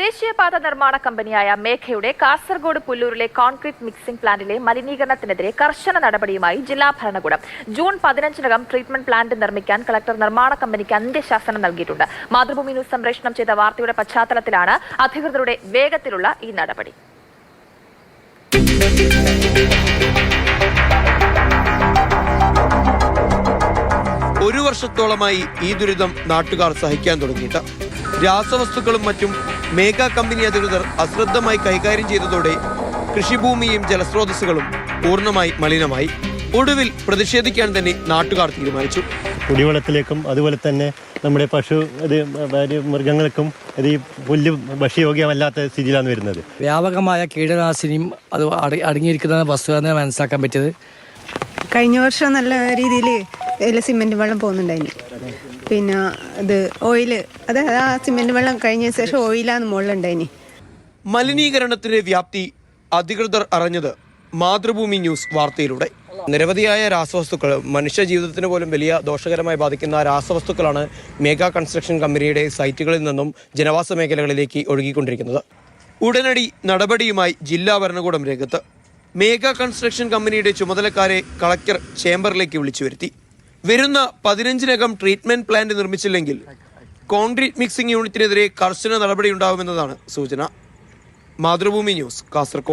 ദേശീയപാത നിർമ്മാണ കമ്പനിയായ മേഘയുടെ കാസർഗോഡ് പുല്ലൂരിലെ കോൺക്രീറ്റ് മിക്സിംഗ് പ്ലാന്റിലെ മലിനീകരണത്തിനെതിരെ കർശന നടപടിയുമായി ജില്ലാ ഭരണകൂടം. ജൂൺ പതിനഞ്ചിനകം ട്രീറ്റ്മെന്റ് പ്ലാന്റ് നിർമ്മിക്കാൻ കളക്ടർ നിർമ്മാണ കമ്പനിക്ക് അന്ത്യശാസനം നൽകിയിട്ടുണ്ട്. മാതൃഭൂമി ന്യൂസ് സംപ്രേഷണം ചെയ്ത വാർത്തയുടെ പശ്ചാത്തലത്തിലാണ് അധികൃതരുടെ വേഗത്തിലുള്ള ഈ നടപടി. ഒരു വർഷത്തോളമായി ഈ ദുരിതം നാട്ടുകാർ സഹിക്കാൻ തുടങ്ങിയിട്ട്. രാസവസ്തുക്കളും മറ്റും മേഘ കമ്പനി അധികൃതർ അശ്രദ്ധമായി കൈകാര്യം ചെയ്തതോടെ കൃഷിഭൂമിയും ജലസ്രോതസ്സുകളും പൂർണമായി മലിനമായി. ഒടുവിൽ പ്രതിഷേധിക്കാൻ തന്നെ നാട്ടുകാർ തീരുമാനിച്ചു. കുടിവെള്ളത്തിലേക്കും അതുപോലെ തന്നെ നമ്മുടെ പശു ഇത് മൃഗങ്ങൾക്കും ഇത് ഈ പുല്ല് ഭക്ഷ്യയോഗ്യമല്ലാത്ത സ്ഥിതിയിലാണ് വരുന്നത്. വ്യാപകമായ കീടനാശിനിയും അത് അട- അടങ്ങിയിരിക്കുന്ന വസ്തുത മനസ്സിലാക്കാൻ പറ്റിയത്. കഴിഞ്ഞ വർഷം നല്ല രീതിയിൽ സിമെന്റ് വെള്ളം പോകുന്നുണ്ടായിന് പിന്നെ ഇത് ഓയിൽ അത് ആ സിമെന്റ് വെള്ളം കഴിഞ്ഞ ശേഷം ഓയിലാണ് മുകളിലുണ്ടായിനി. മലിനീകരണത്തിന്റെ വ്യാപ്തി അധികൃതർ അറിഞ്ഞത് മാതൃഭൂമി ന്യൂസ് വാർത്തയിലൂടെ. നിരവധിയായ രാസവസ്തുക്കൾ മനുഷ്യ ജീവിതത്തിന് പോലും വലിയ ദോഷകരമായി ബാധിക്കുന്ന രാസവസ്തുക്കളാണ് മെഗാ കൺസ്ട്രക്ഷൻ കമ്പനിയുടെ സൈറ്റുകളിൽ നിന്നും ജനവാസ മേഖലകളിലേക്ക് ഒഴുകിക്കൊണ്ടിരിക്കുന്നത്. ഉടനടി നടപടിയുമായി ജില്ലാ ഭരണകൂടം രംഗത്ത്. മേഗാ കൺസ്ട്രക്ഷൻ കമ്പനിയുടെ ചുമതലക്കാരെ കളക്ടർ ചേംബറിലേക്ക് വിളിച്ചു വരുത്തി. വരുന്ന പതിനഞ്ചിനകം ട്രീറ്റ്മെന്റ് പ്ലാന്റ് നിർമ്മിച്ചില്ലെങ്കിൽ കോൺക്രീറ്റ് മിക്സിംഗ് യൂണിറ്റിനെതിരെ കർശന നടപടിയുണ്ടാവുമെന്നതാണ് സൂചന. മാതൃഭൂമി ന്യൂസ് കാസർഗോഡ്